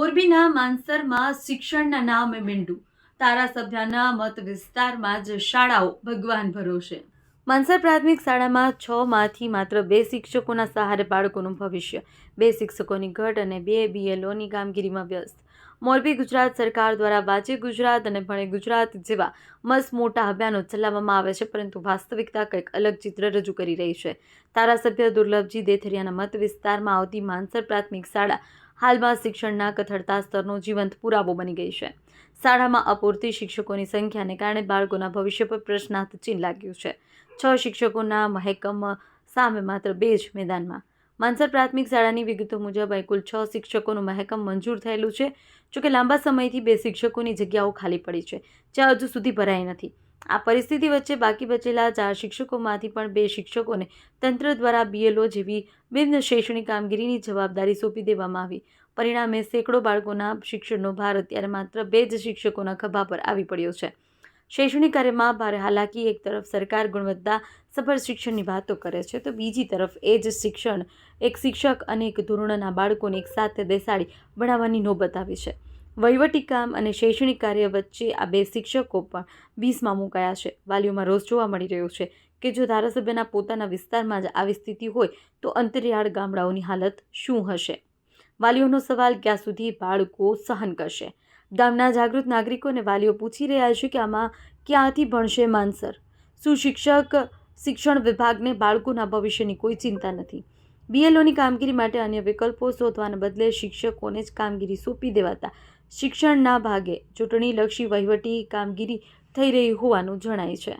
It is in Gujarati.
મોરબીના માનસરમાં શિક્ષણના નામે મીંડું. ધારાસભ્યના મત વિસ્તારમાં જ શાળાઓ ભગવાન ભરોસે માનસર પ્રાથમિક શાળામાં છ માંથી માત્ર બે શિક્ષકોના સહારે બાળકોનું ભવિષ્ય, બે શિક્ષકોની ઘટ અને બે બીએલઓની કામગીરીમાં વ્યસ્ત. મોરબી ગુજરાત સરકાર દ્વારા વાંચે ગુજરાત અને ભણે ગુજરાત જેવા મસ્ત મોટા અભિયાનો ચલાવવામાં આવે છે, પરંતુ વાસ્તવિકતા કંઈક અલગ ચિત્ર રજૂ કરી રહી છે. ધારાસભ્ય દુર્લભજી દેથરિયાના મત વિસ્તારમાં આવતી માનસર પ્રાથમિક શાળા હાલમાં શિક્ષણના કથળતા સ્તરનો જીવંત પુરાવો બની ગઈ છે. શાળામાં અપૂરતી શિક્ષકોની સંખ્યાને કારણે બાળકોના ભવિષ્ય પર પ્રશ્નાર્થ ચિહ્ન લાગ્યું છે. છ શિક્ષકોના મહેકમ સામે માત્ર બે જ મેદાનમાં. માનસર પ્રાથમિક શાળાની વિગતો મુજબ, કુલ છ શિક્ષકોનું મહેકમ મંજૂર થયેલું છે, જોકે લાંબા સમયથી બે શિક્ષકોની જગ્યાઓ ખાલી પડી છે જે હજુ સુધી ભરાઈ નથી. આ પરિસ્થિતિ વચ્ચે બાકી બચેલા ચાર શિક્ષકોમાંથી પણ બે શિક્ષકોને તંત્ર દ્વારા બીએલઓ જેવી બિન શૈક્ષણિક કામગીરીની જવાબદારી સોંપી દેવામાં આવી. પરિણામે સેંકડો બાળકોના શિક્ષણનો ભાર અત્યારે માત્ર બે જ શિક્ષકોના ખભા પર આવી પડ્યો છે. શૈક્ષણિક કાર્યમાં ભારે હાલાકી, એક તરફ સરકાર ગુણવત્તા સફળ શિક્ષણની વાતો કરે છે, તો બીજી તરફ એ જ શિક્ષણ, એક શિક્ષક અને એક ધોરણના બાળકોને એકસાથે બેસાડી ભણાવવાની નોબત આવી છે. વહીવટી કામ અને શૈક્ષણિક કાર્ય વચ્ચે આ બે શિક્ષકો પણ બીસમાં મુકાયા છે. વાલીઓમાં રોષ જોવા મળી રહ્યો છે કે જો ધારાસભ્યના પોતાના વિસ્તારમાં જ આવી સ્થિતિ હોય તો અંતરિયાળ ગામડાઓની હાલત શું હશે? વાલીઓનો સવાલ ક્યાં સુધી બાળકો સહન કરશે? ગામના જાગૃત નાગરિકો અને વાલીઓ પૂછી રહ્યા છે કે આમાં ક્યાંથી ભણશે માનસર શું શિક્ષક, શિક્ષણ વિભાગને બાળકોના ભવિષ્યની કોઈ ચિંતા નથી? બીએલઓની કામગીરી માટે અન્ય વિકલ્પો શોધવાને બદલે શિક્ષકોને જ કામગીરી સોંપી દેવાતા શિક્ષણના ભાગે ચૂંટણીલક્ષી વહીવટી કામગીરી થઈ રહી હોવાનું જણાય છે.